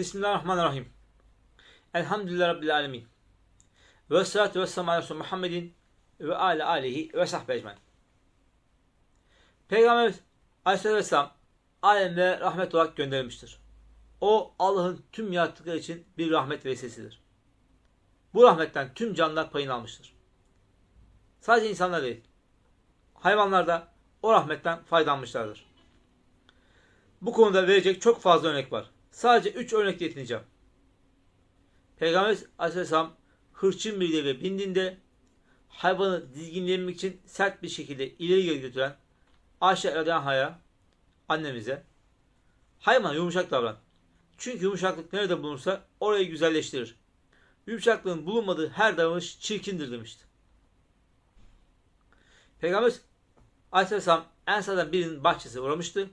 Bismillahirrahmanirrahim. Elhamdülillah Rabbil alemin. Ve salatu ve selamu Muhammedin ve ala alihi ve sahbe ecmain. Peygamber Aleyhisselatü Vesselam alemlere rahmet olarak gönderilmiştir. O Allah'ın tüm yarattıkları için bir rahmet vesilesidir. Bu rahmetten tüm canlılar payını almıştır. Sadece insanlar değil, hayvanlar da o rahmetten faydalanmışlardır. Bu konuda verecek çok fazla örnek var. Sadece 3 örnekle yetineceğim. Peygamber Aleyhisselam hırçın bir deve bindiğinde hayvanı dizginlemek için sert bir şekilde ileri geri götüren Ayşe Radyanha'ya annemize hayvan yumuşak davran. Çünkü yumuşaklık nerede bulunursa orayı güzelleştirir. Yumuşaklığın bulunmadığı her davranış çirkindir demişti. Peygamber Aleyhisselam Ensar'dan birinin bahçesi uğramıştı.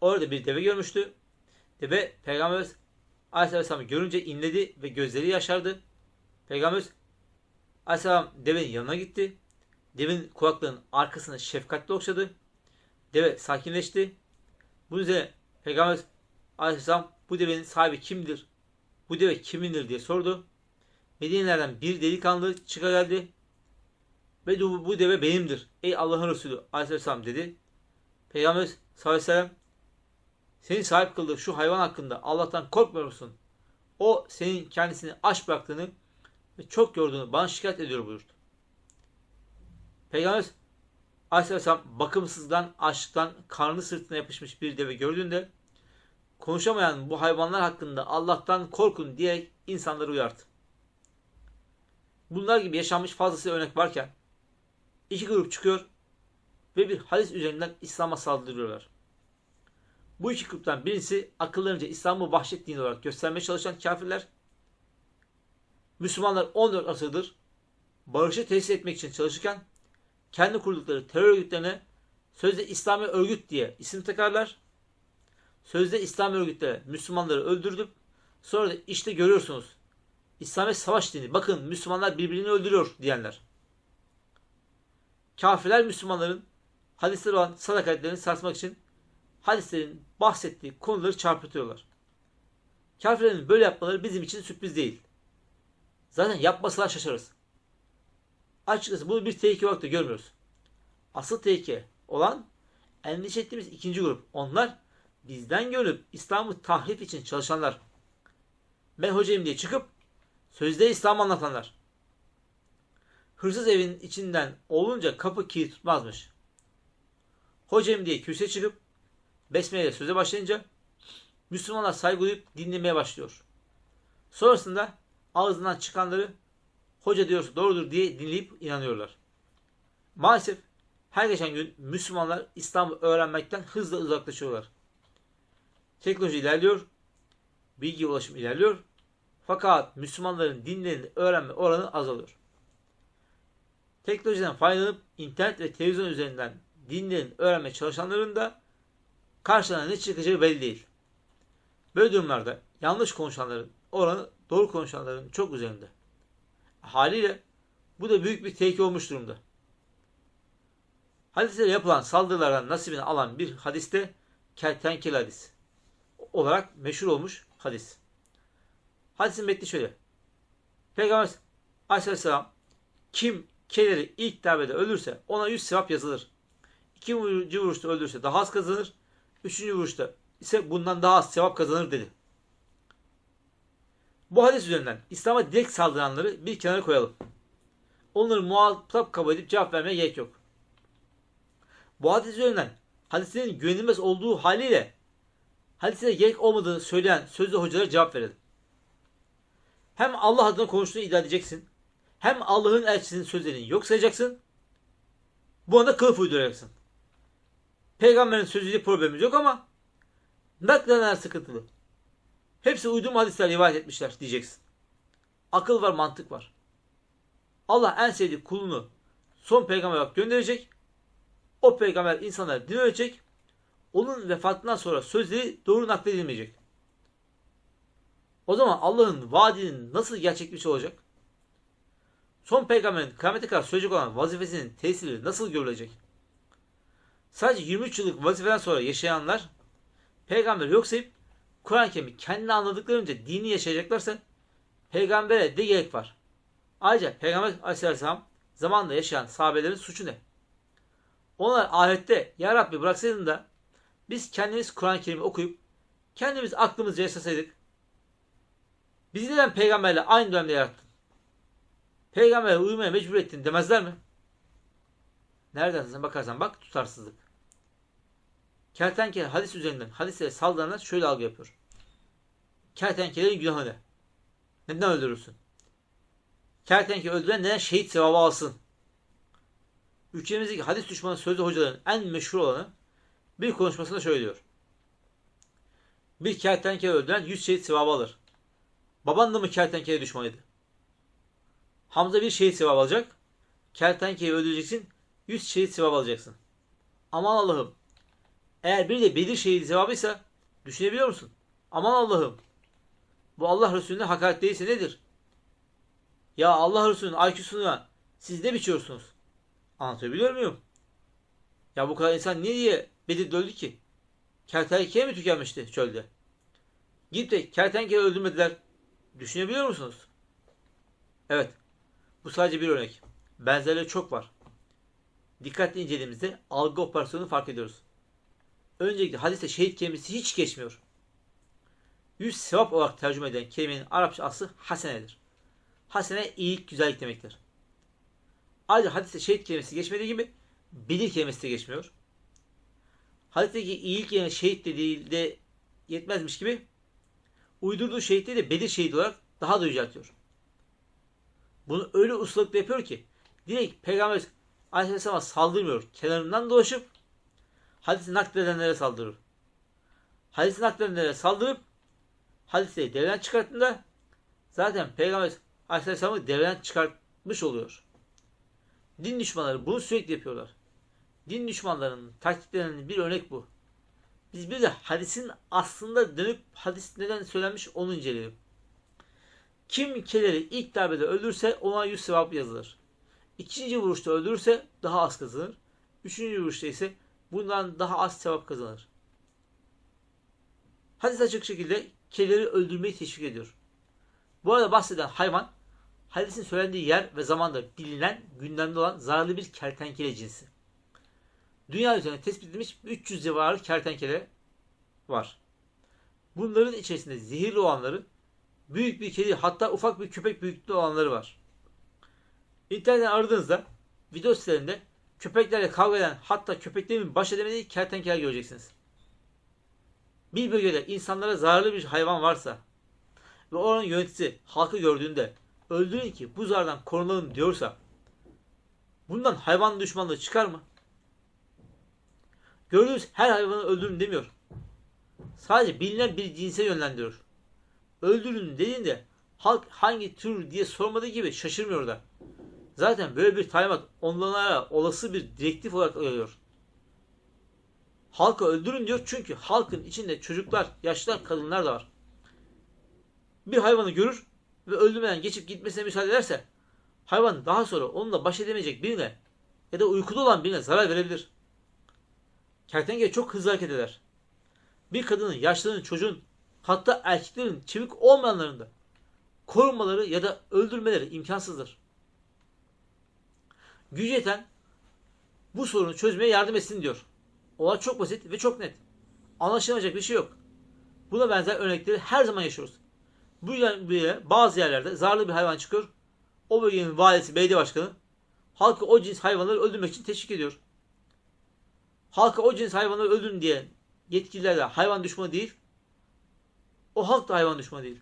Orada bir deve görmüştü. Deve Peygamber Aleyhisselam'ı görünce inledi ve gözleri yaşardı. Peygamber Aleyhisselam devenin yanına gitti. Devenin kulaklarının arkasını şefkatle okşadı. Deve sakinleşti. Bunun üzerine Peygamber Aleyhisselam bu devenin sahibi kimdir? Bu deve kimindir diye sordu. Medine'lerden bir delikanlı çıka geldi. Ve bu, bu deve benimdir. Ey Allah'ın Resulü Aleyhisselam dedi. Peygamber sallallahu aleyhi ve sellem senin sahip kıldığı şu hayvan hakkında Allah'tan korkmuyor musun? O senin kendisini aç bıraktığını ve çok yorduğunu bana şikayet ediyor buyurdu. Peygamber Aleyhisselam bakımsızdan, açlıktan karnı sırtına yapışmış bir deve gördüğünde konuşamayan bu hayvanlar hakkında Allah'tan korkun diyerek insanları uyardı. Bunlar gibi yaşanmış fazlası örnek varken iki grup çıkıyor ve bir hadis üzerinden İslam'a saldırıyorlar. Bu iki gruptan birisi akıllarınca İslam'ı vahşet dini olarak göstermeye çalışan kafirler. Müslümanlar 14 asırdır barışı tesis etmek için çalışırken kendi kurdukları terör örgütlerine sözde İslami örgüt diye isim takarlar. Sözde İslami örgütlere Müslümanları öldürdüp sonra da işte görüyorsunuz İslami savaş dini bakın Müslümanlar birbirini öldürüyor diyenler. Kafirler Müslümanların hadisleri olan sadakatlerini sarsmak için hadislerin bahsettiği konuları çarpıtıyorlar. Kafirlerin böyle yapmaları bizim için sürpriz değil. Zaten yapmasalar şaşarız. Açıkçası bunu bir tehlike olarak da görmüyoruz. Asıl tehlike olan endişe ettiğimiz ikinci grup. Onlar bizden görüp İslam'ı tahrip için çalışanlar. Ben hocayım diye çıkıp sözde İslam anlatanlar. Hırsız evin içinden olunca kapı kilit tutmazmış. Hocayım diye kürsüye çıkıp Besmele söze başlayınca Müslümanlar saygı duyup dinlemeye başlıyor. Sonrasında ağzından çıkanları hoca diyorsa doğrudur diye dinleyip inanıyorlar. Maalesef her geçen gün Müslümanlar İslam'ı öğrenmekten hızla uzaklaşıyorlar. Teknoloji ilerliyor, bilgi ulaşım ilerliyor. Fakat Müslümanların dinlerini öğrenme oranı azalıyor. Teknolojiden faydalanıp internet ve televizyon üzerinden dinlerini öğrenmeye çalışanların da karşılarına ne çıkacağı belli değil. Böyle durumlarda yanlış konuşanların oranı doğru konuşanların çok üzerinde. Haliyle bu da büyük bir tehlike olmuş durumda. Hadislere yapılan saldırılardan nasibini alan bir hadiste kertenkele hadis olarak meşhur olmuş hadis. Hadisin metni şöyle. Peygamber aleyhisselam kim keleri ilk darbede ölürse ona yüz sevap yazılır. İkinci vuruşta öldürürse daha az kazanır. Üçüncü vuruşta ise bundan daha az sevap kazanır dedi. Bu hadis üzerinden İslam'a direkt saldıranları bir kenara koyalım. Onları muhatap kabul edip cevap vermeye gerek yok. Bu hadis üzerinden hadislerin güvenilmez olduğu haliyle hadise gerek olmadığını söyleyen sözlü hocalara cevap verelim. Hem Allah adına konuştuğunu iddia edeceksin. Hem Allah'ın elçisinin sözlerini yok sayacaksın. Bu anda kılıf uyduracaksın. Peygamberin sözüyle problemimiz yok ama naklenenler sıkıntılı. Hepsi uydurma hadisler rivayet etmişler diyeceksin. Akıl var, mantık var. Allah en sevdiği kulunu son peygamber olarak gönderecek. O peygamber insanları dinleyecek. Onun vefatından sonra sözleri doğru nakledilmeyecek. O zaman Allah'ın vaadinin nasıl gerçekleşmiş olacak? Son peygamberin kıyamete kadar söyleyecek olan vazifesinin tesiri nasıl görülecek? Sadece 23 yıllık vazifeden sonra yaşayanlar peygamber yok sayıp Kur'an-ı Kerim'i kendi anladıklarınca dini yaşayacaklarsa peygambere de gerek var. Ayrıca Peygamber Aleyhisselam zamanında yaşayan sahabelerin suçu ne? Onlar ahirette Ya Rabbi bıraksaydın da biz kendimiz Kur'an-ı Kerim'i okuyup kendimiz aklımızca yaşasaydık bizi neden peygamberle aynı dönemde yarattın? Peygambere uymaya mecbur ettin demezler mi? Nereden sen bakarsan bak tutarsızlık. Kertenkele hadis üzerinden hadislere saldıranlar şöyle algı yapıyor. Kertenkelenin günahı ne? Neden öldürürsün? Kertenkele öldüren neden şehit sevabı alsın? Ülkemizdeki hadis düşmanı sözlü hocaların en meşhur olanı bir konuşmasında şöyle diyor. Bir kertenkele öldüren 100 şehit sevabı alır. Baban da mı kertenkele düşmanıydı? Hamza bir şehit sevabı alacak. Kertenkeleyi öldüreceksin. 100 şehit sevabı alacaksın. Aman Allah'ım. Eğer bir de Bedir şehidi sevabıysa düşünebiliyor musun? Aman Allah'ım. Bu Allah Resulüne hakaret değilse nedir? Ya Allah Resulü'nün IQ'suna siz ne biçiyorsunuz? Anlatabiliyor muyum? Ya bu kadar insan niye diye Bedir'de öldü ki? Kertenkele mi tükenmişti çölde? Gidip de kertenkele öldürmediler. Düşünebiliyor musunuz? Evet. Bu sadece bir örnek. Benzerleri çok var. Dikkatli incelediğimizde algı operasyonunu fark ediyoruz. Öncelikle hadiste şehit kelimesi hiç geçmiyor. Yüz sevap olarak tercüme edilen kelimenin Arapça aslı hasenedir. Hasene iyilik, güzellik demektir. Ayrıca hadiste şehit kelimesi geçmediği gibi bilir kelimesi de geçmiyor. Hadisteki iyilik yerine şehit dediği de yetmezmiş gibi uydurduğu şehitleri de Bedir şehidi olarak daha da yüceltiyor. Bunu öyle ustalıkla yapıyor ki direkt Peygamber Aleyhisselam'a saldırmıyor. Kenarından dolaşıp hadisi nakledenlere saldırır. Hadisi nakledenlere saldırıp hadisi devreden çıkarttığında zaten Peygamber Aleyhisselam'ı devreden çıkartmış oluyor. Din düşmanları bunu sürekli yapıyorlar. Din düşmanlarının taktiklerinin bir örnek bu. Biz bir de hadisin aslında dönüp hadis neden söylenmiş onu inceleyelim. Kim keleri ilk darbede öldürse ona yüz sevap yazılır. İkinci vuruşta öldürürse daha az kazanır. Üçüncü vuruşta ise bundan daha az sevap kazanır. Hadis açık şekilde keleri öldürmeyi teşvik ediyor. Bu arada bahseden hayvan hadisin söylendiği yer ve zamanda bilinen gündemde olan zararlı bir kertenkele cinsi. Dünya üzerinde tespit edilmiş 300 civarı kertenkele var. Bunların içerisinde zehirli olanları büyük bir kedi hatta ufak bir köpek büyüklüğünde olanları var. İnternetten aradığınızda video sitelerinde köpeklerle kavga eden hatta köpeklerin baş edemediği kertenkele göreceksiniz. Bir bölgede insanlara zararlı bir hayvan varsa ve oranın yöneticisi halkı gördüğünde öldürün ki bu zarardan korunalım diyorsa bundan hayvan düşmanlığı çıkar mı? Gördüğünüz her hayvanı öldürün demiyor. Sadece bilinen bir cinse yönlendiriyor. Öldürün dediğinde halk hangi tür diye sormadığı gibi şaşırmıyor da. Zaten böyle bir talimat onlara olası bir direktif olarak geliyor. Halkı öldürün diyor çünkü halkın içinde çocuklar, yaşlılar, kadınlar da var. Bir hayvanı görür ve öldürmeden geçip gitmesine müsaade ederse hayvan daha sonra onunla baş edemeyecek birine ya da uykuda olan birine zarar verebilir. Kertenkele çok hızlı hareket eder. Bir kadının, yaşlının, çocuğun hatta erkeklerin çevik olmayanların da korunmaları ya da öldürmeleri imkansızdır. Gücü yeten bu sorunu çözmeye yardım etsin diyor. Olay çok basit ve çok net. Anlaşılmayacak bir şey yok. Buna benzer örnekleri her zaman yaşıyoruz. Bu yüzden bazı yerlerde zararlı bir hayvan çıkıyor. O bölgenin valisi, belediye başkanı halkı o cins hayvanları öldürmek için teşvik ediyor. Halkı o cins hayvanları öldürün diye yetkililer de hayvan düşmanı değil. O halk da hayvan düşmanı değil.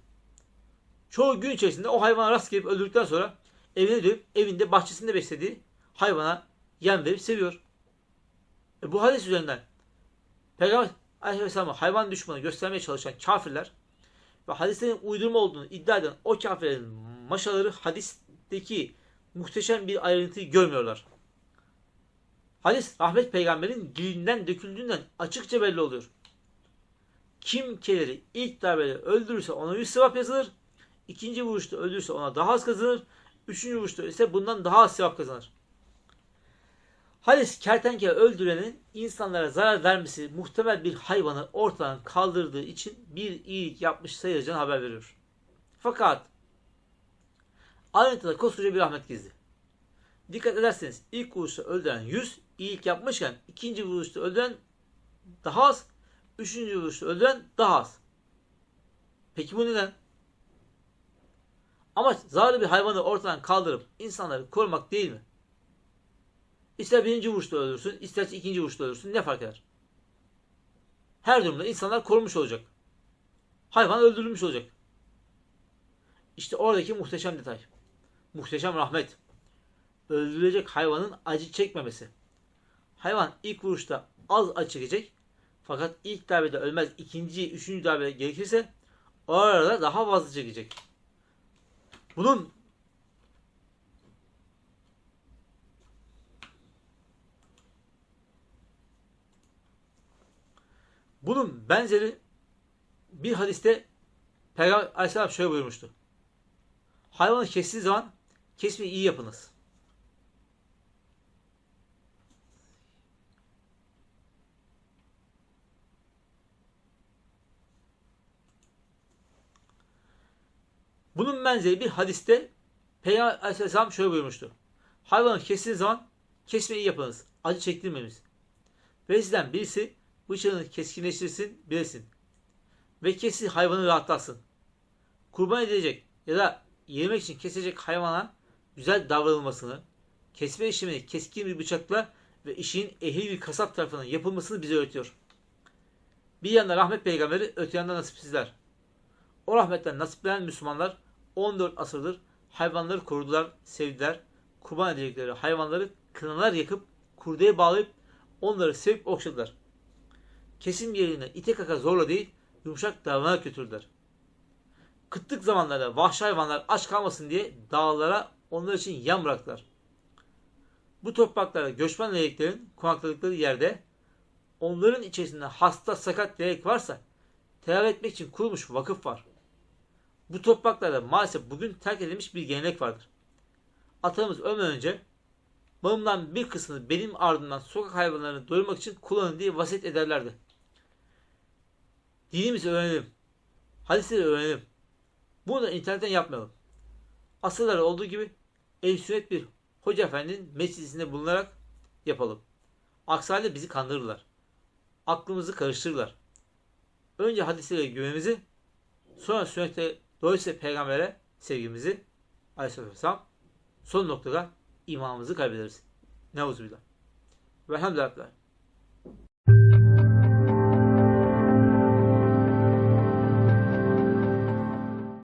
Çoğu gün içerisinde o hayvana rast gelip öldürdükten sonra evine dönüp evinde bahçesinde beslediği hayvana yem verip seviyor. E bu hadis üzerinden Peygamber Aleyhisselam'ı hayvan düşmanı göstermeye çalışan kafirler ve hadislerin uydurma olduğunu iddia eden o kafirlerin maşaları hadisteki muhteşem bir ayrıntıyı görmüyorlar. Hadis rahmet peygamberin dilinden döküldüğünden açıkça belli oluyor. Kim keleri ilk darbede öldürürse ona yüz sevap yazılır. ikinci vuruşta öldürürse ona daha az kazanır. Üçüncü vuruşta ise bundan daha az sevap kazanır. Hadis kertenkele öldürenin insanlara zarar vermesi muhtemel bir hayvanı ortadan kaldırdığı için bir iyilik yapmış sayılacağını haber veriyor. Fakat ayrıntıda koskoca bir rahmet gizli. Dikkat ederseniz ilk vuruşta öldüren 100 iyilik yapmışken ikinci vuruşta öldüren daha az, üçüncü vuruşta öldüren daha az. Peki bu neden? Amaç zararlı bir hayvanı ortadan kaldırıp insanları korumak değil mi? İster birinci vuruşta öldürsün, isterse ikinci vuruşta öldürsün ne fark eder? Her durumda insanlar korunmuş olacak. Hayvan öldürülmüş olacak. İşte oradaki muhteşem detay. Muhteşem rahmet. Öldürülecek hayvanın acı çekmemesi. Hayvan ilk vuruşta az acı çekecek. Fakat ilk darbede ölmez, ikinci, üçüncü darbede gerekirse o arada daha fazla çekecek. Bunun bunun benzeri bir hadiste Peygamber Aleyhisselam şöyle buyurmuştu. Hayvanı kestiği zaman kesmeyi iyi yapınız. Bunun benzeri bir hadiste Peygamber Aleyhisselam şöyle buyurmuştu. Hayvanı kestiği zaman kesmeyi iyi yapınız. Acı çektirmemiz. Ve sizden birisi bıçağını keskinleştirsin, bilesin. Ve kesi hayvanı rahatlatsın. Kurban edilecek ya da yemek için kesecek hayvana güzel davranılmasını, kesme işlemini keskin bir bıçakla ve işin ehli bir kasap tarafından yapılmasını bize öğretiyor. Bir yanda rahmet peygamberi, öte yanda nasipsizler. O rahmetten nasiplenen Müslümanlar 14 asırdır hayvanları korudular, sevdiler. Kurban edecekleri hayvanları kınalar yakıp kurdeye bağlayıp onları sevip okşadılar. Kesim yerine ite kaka zorla değil, yumuşak davranarak götürdüler. Kıtlık zamanlarda vahşi hayvanlar aç kalmasın diye dağlara onlar için yem bıraktılar. Bu topraklara göçmen leyeklerin konakladıkları yerde onların içerisinde hasta sakat leyek varsa tedavi etmek için kurulmuş vakıf var. Bu topraklarda maalesef bugün terk edilmiş bir gelenek vardır. Atamız ölmeden önce malımdan bir kısmını benim ardından sokak hayvanlarını doyurmak için kullanın diye vasiyet ederlerdi. Dinimizi öğrenelim. Hadisleri öğrenelim. Bunu da internetten yapmayalım. Asırlar olduğu gibi el sünnet bir hoca efendinin meclisinde bulunarak yapalım. Aksi halde bizi kandırırlar. Aklımızı karıştırırlar. Önce hadislere güvenimizi, sonra sünnete dolayısıyla peygambere sevgimizi aleyhissalatü vesselam son noktada imanımızı kaybederiz. Neuzubillah. Velhamdülillah.